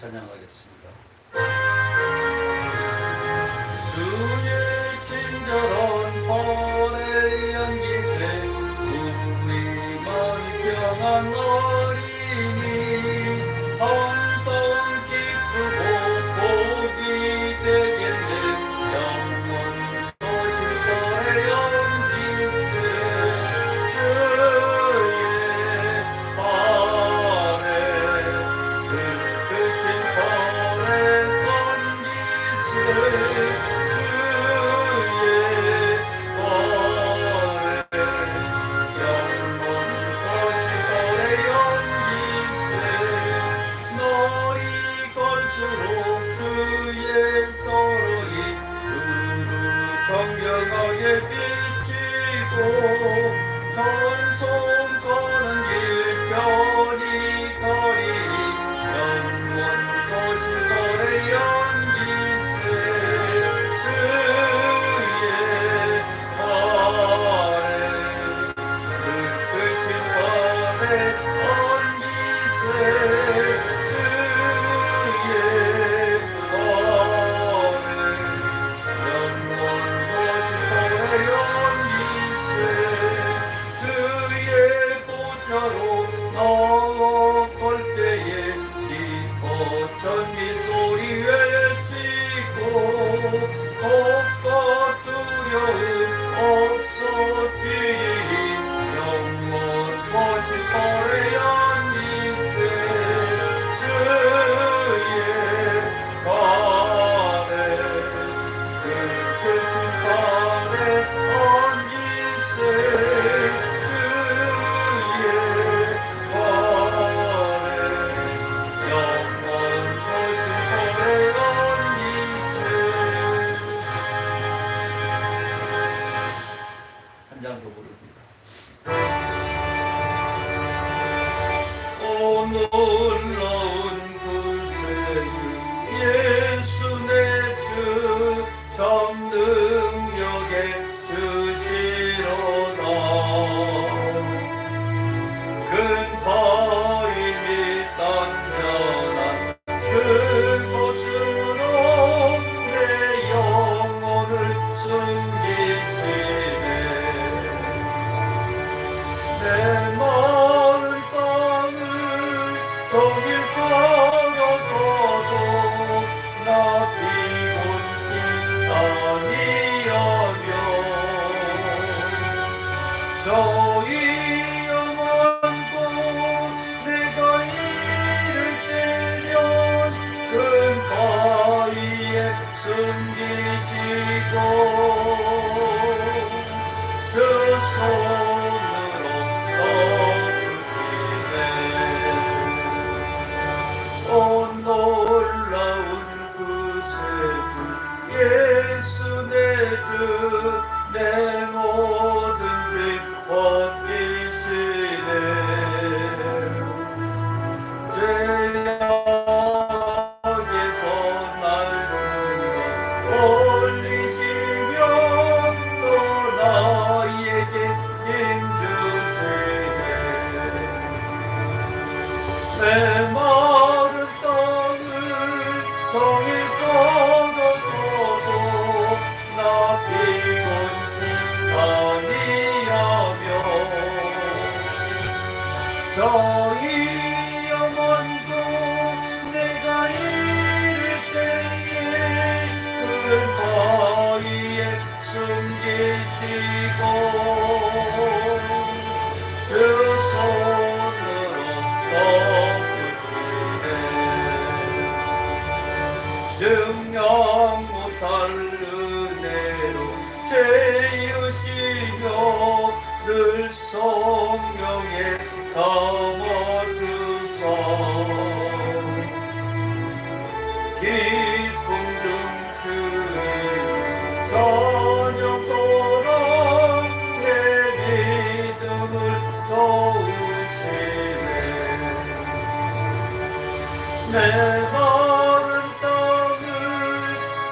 찬양하겠습니다. 주의 친절한 번의 연기세 우리 마음 평안 어린이 빛이고 선 손 가는. 두렵고 두려워. Oh.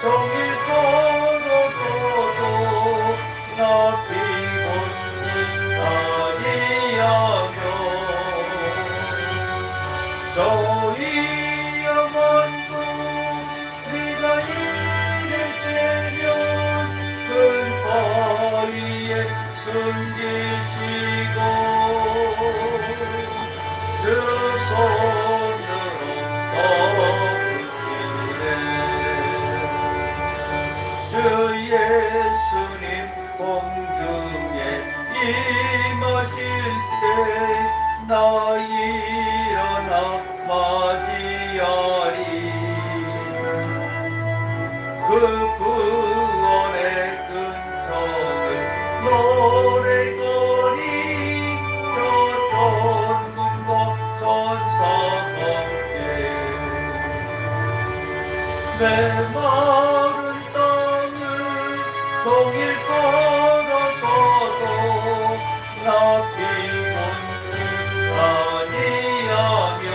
종일 걸어도 높이 본신 아니하며 저희 영원도 네가 이를 때면 그 큰 거리에 숨 임하실 때 나 일어나 맞이하리. 그 구원의 근처를 노래거리 저 천군과 천사 함께 내 마른 땅을 종일 높이 온지 아니여며